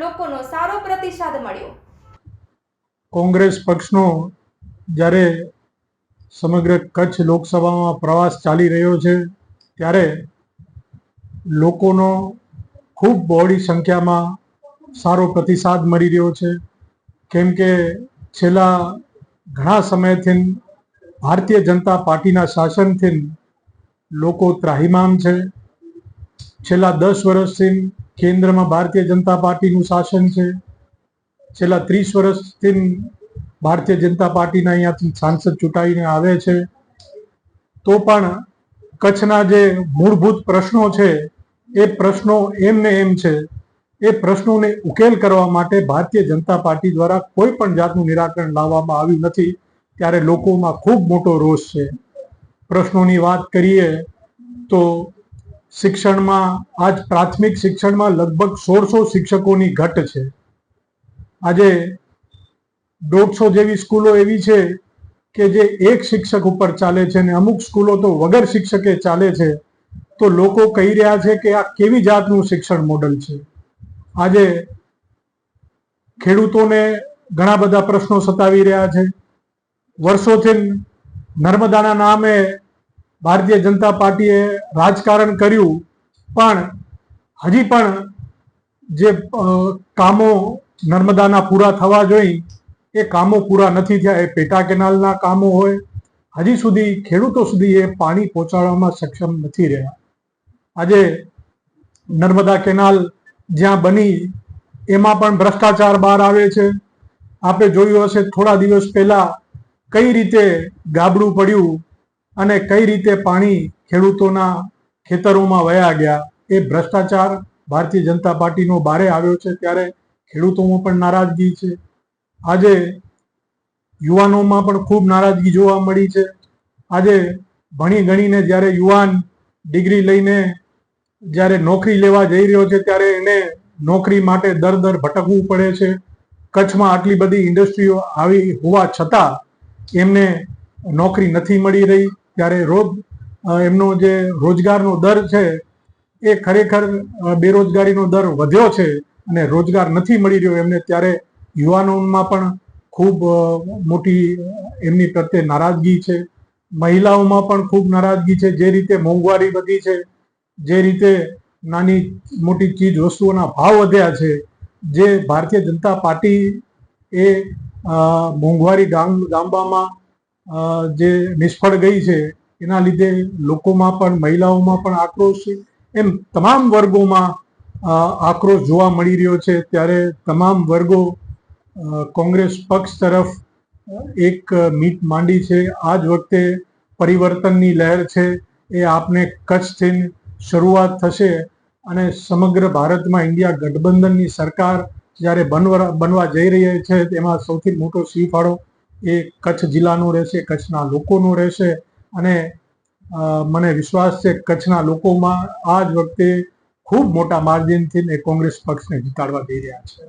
લોકોનો સારો પ્રતિસાદ મળ્યો. કોંગ્રેસ પક્ષનો જ્યારે સમગ્ર કચ્છ લોકસભામાં પ્રવાસ ચાલી રહ્યો છે, ત્યારે લોકોનો ખૂબ બહોળી સંખ્યામાં સારો પ્રતિસાદ મળી રહ્યો છે. કેમ કે છેલ્લા ઘણા સમયથી ભારતીય જનતા પાર્ટીના શાસનથી લોકો ત્રાહિમામ છે. છેલ્લા દસ વર્ષથી કેન્દ્રમાં ભારતીય જનતા પાર્ટીનું શાસન છે. છેલ્લા ત્રીસ વર્ષથી ભારતીય જનતા પાર્ટીના અહીંયાથી સાંસદ ચૂંટાઈને આવે છે. તો પણ કચ્છના જે મૂળભૂત પ્રશ્નો છે, એ પ્રશ્નો એમને એમ છે. એ પ્રશ્નોને ઉકેલ કરવા માટે ભારતીય જનતા પાર્ટી દ્વારા કોઈ પણ જાતનું નિરાકરણ લાવવામાં આવ્યું નથી. ત્યારે લોકોમાં ખૂબ મોટો રોષ છે. પ્રશ્નોની વાત કરીએ તો શિક્ષણમાં, આજ પ્રાથમિક શિક્ષણમાં લગભગ સોળસો શિક્ષકોની ઘટ છે. આજે દોઢસો જેવી સ્કૂલો એવી છે કે જે એક શિક્ષક ઉપર ચાલે છે અને અમુક સ્કૂલો તો વગર શિક્ષકે ચાલે છે. તો લોકો કહી રહ્યા છે કે આ કેવી જાતનું શિક્ષણ મોડલ છે? આજે ખેડૂતોને ઘણા બધા પ્રશ્નો સતાવી રહ્યા છે. વર્ષોથી નર્મદાના નામે ભારતીય જનતા પાર્ટીએ રાજકારણ કર્યું, પણ હજી પણ જે કામો નર્મદાના પૂરા થવા જોઈએ એ કામો પૂરા નથી થયા. એ પેટા કેનાલના કામો હોય. હજી સુધી ખેડૂતો સુધી એ પાણી પહોંચાડવામાં સક્ષમ નથી રહ્યા. આજે નર્મદા કેનાલ જ્યાં બની, એમાં પણ ભ્રષ્ટાચાર બહાર આવે છે. આપણે જોયું હશે, થોડા દિવસ પહેલા કઈ રીતે ગાબડું પડ્યું અને કઈ રીતે પાણી ખેડૂતોના ખેતરોમાં વયા ગયા એ ભ્રષ્ટાચાર ભારતીય જનતા પાર્ટીનો બારે આવ્યો છે ત્યારે ખેડૂતોમાં પણ નારાજગી છે. આજે યુવાનોમાં પણ ખૂબ નારાજગી જોવા મળી છે. આજે ભણી ગણીને જ્યારે યુવાન ડિગ્રી લઈને જ્યારે નોકરી લેવા જઈ રહ્યો છે ત્યારે એને નોકરી માટે દર દર ભટકવું પડે છે. કચ્છમાં આટલી બધી ઇન્ડસ્ટ્રીઓ આવી હોવા છતાં એમને નોકરી નથી મળી રહી. ત્યારે રોજ એમનો જે રોજગારનો દર છે, એ ખરેખર બેરોજગારીનો દર વધ્યો છે અને રોજગાર નથી મળી રહ્યો. એમને ત્યારે યુવાનોમાં પણ ખૂબ મોટી એમની પ્રત્યે નારાજગી છે. મહિલાઓમાં પણ ખૂબ નારાજગી છે. જે રીતે મોંઘવારી વધી છે, જે રીતે નાની, મોટી ચીજ વસ્તુઓના ભાવ વધ્યા છે, જે ભારતીય જનતા પાર્ટી એ મોંઘવારી ગામ ગામવામાં જે નિષ્ફળ ગઈ છે, એના લીધે લોકોમાં પણ, મહિલાઓમાં પણ આક્રોશ છે. એમ તમામ વર્ગોમાં આક્રોશ જોવા મળી રહ્યો છે. ત્યારે તમામ વર્ગો કોંગ્રેસ પક્ષ તરફ એક મીટ માંડી છે. આ જ વખતે પરિવર્તનની લહેર છે. એ આપને કચ્છથી શરૂઆત થશે અને સમગ્ર ભારતમાં ઇન્ડિયા ગઠબંધનની સરકાર જ્યારે બનવા બનવા જઈ રહી છે, તેમાં સૌથી મોટો સિંહ ફાળો એ કચ્છ જિલ્લાનું રહેશે, કચ્છના લોકોનું રહેશે અને મને વિશ્વાસ છે કચ્છના લોકોમાં આ જ વખતે ખૂબ મોટા માર્જિનથી કોંગ્રેસ પક્ષને જીતાડવા જઈ રહ્યા છે.